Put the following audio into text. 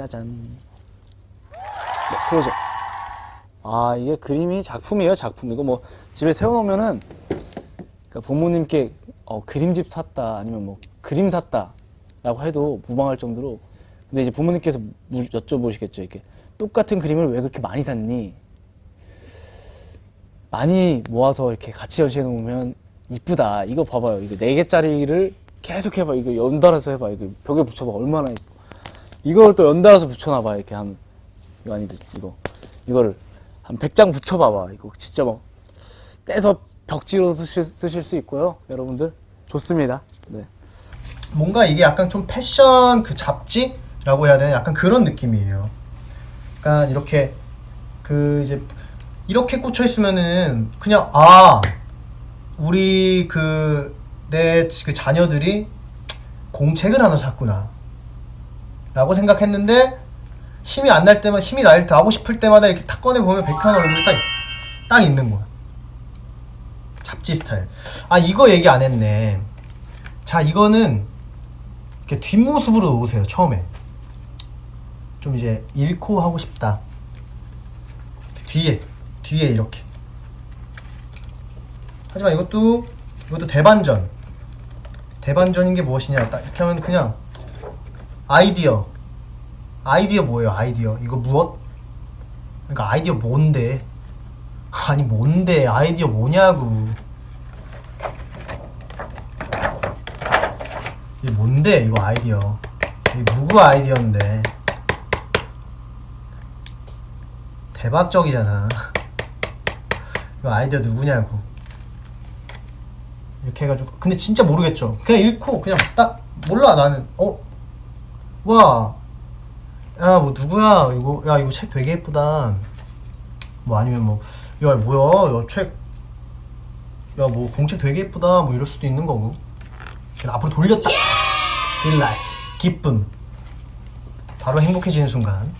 짜잔. 네, 클로즈. 아 이게 그림이 작품이에요 작품. 이거 뭐 집에 세워놓으면은 그러니까 부모님께 어, 그림집 샀다 아니면 뭐 그림 샀다 라고 해도 무방할 정도로. 근데 이제 부모님께서 무- 여쭤보시겠죠 이렇게 똑같은 그림을 왜 그렇게 많이 샀니? 많이 모아서 이렇게 같이 연시해 놓으면 이쁘다. 이거 봐봐요. 이거 네 개짜리를 계속 해봐. 이거 연달아서 해봐. 이거 벽에 붙여봐. 얼마나 이뻐. 이걸 또 연달아서 붙여놔봐. 이렇게 한 이거 아니지 이거 이거를 한 100장 붙여봐봐. 이거 진짜 막 떼서 벽지로 쓰실, 쓰실 수 있고요. 여러분들 좋습니다. 네. 뭔가 이게 약간 좀 패션 그 잡지라고 해야 되나 약간 그런 느낌이에요. 약간 이렇게 그 이제 이렇게 꽂혀 있으면은 그냥 아 우리 그 내그 자녀들이 공책을 하나 샀구나 라고 생각했는데 힘이 안 날 때만 힘이 날 때 하고 싶을 때마다 이렇게 탁 꺼내 보면 백현 얼굴이 딱, 딱 있는 거야. 잡지 스타일. 아 이거 얘기 안 했네. 자 이거는 이렇게 뒷모습으로 놓으세요 처음에. 좀 이제 잃고 하고 싶다. 뒤에 뒤에 이렇게. 하지만 이것도 이것도 대반전. 대반전인 게 무엇이냐? 딱 이렇게 하면 그냥 아이디어. 아이디어 뭐예요 아이디어? 이거 무엇? 그러니까 아이디어 뭔데? 아니 뭔데? 아이디어 뭐냐고. 이게 뭔데 이거 아이디어? 이게 누구 아이디어인데? 대박적이잖아. 이거 아이디어 누구냐고. 이렇게 해가지고. 근데 진짜 모르겠죠. 그냥 읽고 그냥 딱 몰라 나는. 어 와 야 뭐 누구야? 이거 야 이거 책 되게 예쁘다. 뭐 아니면 뭐 야 뭐야? 야 책 야 뭐 공책 되게 예쁘다. 뭐 이럴 수도 있는 거고. 앞으로 돌렸다. 딜라이트 기쁨. 바로 행복해지는 순간